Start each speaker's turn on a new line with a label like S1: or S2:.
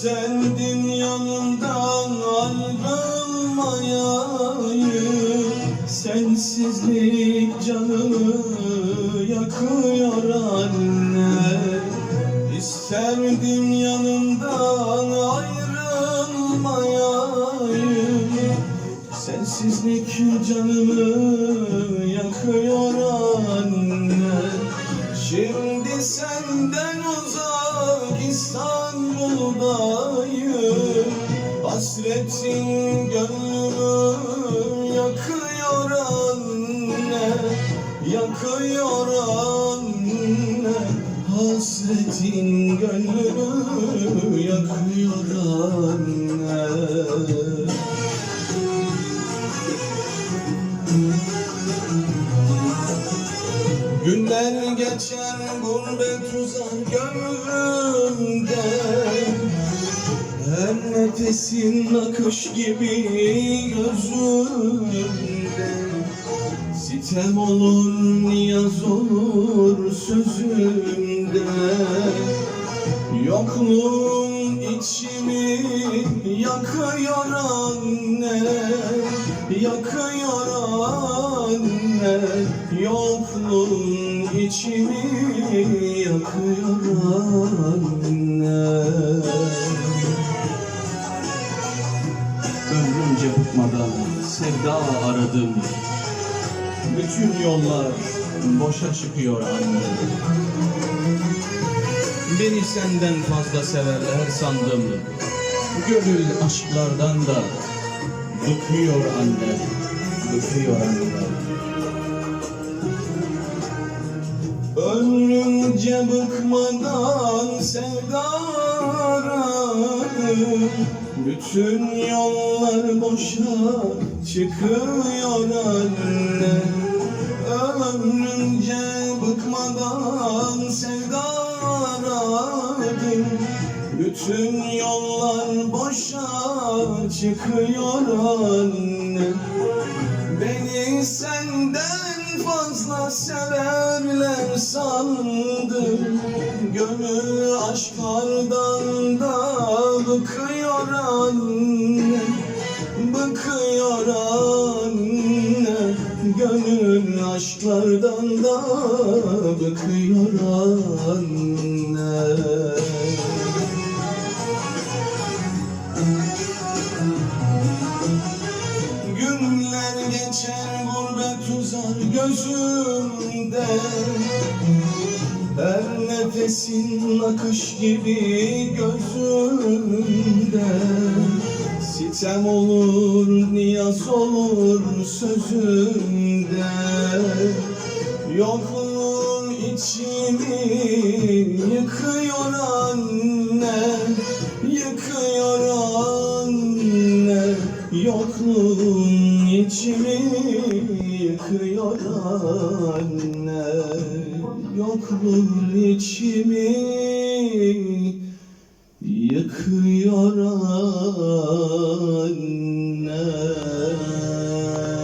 S1: İsterdim yanımdan ayrılmayayı Sensizlik canımı yakıyor anne. İsterdim yanımdan ayrılmayayı Sensizlik canımı yakıyor anne. Şimdi senden uzak İstanbul'dayım Hasretin gönlümü yakıyor anne Yakıyor anne. Hasretin gönlümü yakıyor anne. Günler geçer gurbet uzar gönlümde Her nefesin akış gibi gözümde Sitem olur niyaz olur sözümde. Yokluğun içimi yakıyor anne Yakıyor anne. Yokluğun içimi yakıyor anne Bıkmadan sevda aradım. Bütün yollar boşa çıkıyor anne. Beni senden fazla severler sandım. Gönül aşklardan da bıkıyor anne Bıkıyor anne. Ömrümce bıkmadan sevda aradım Bütün yollar boşa çıkıyor anne. Ömrümce bıkmadan sevda aradım Bütün yollar boşa çıkıyor anne. Beni senden fazla severler sandım. Gönül aşklardan da bıkıyor Bıkıyor anne. Gönül aşklardan da bıkıyor anne. Günler geçer gurbet uzar gözümde. Her nefesin akış gibi gözümde Sitem olur, niyaz olur sözümde. Yokluğun içimi yıkıyor anne Yıkıyor anne. Yokluğun içimi yıkıyor anne Yokluğun içimi yıkıyor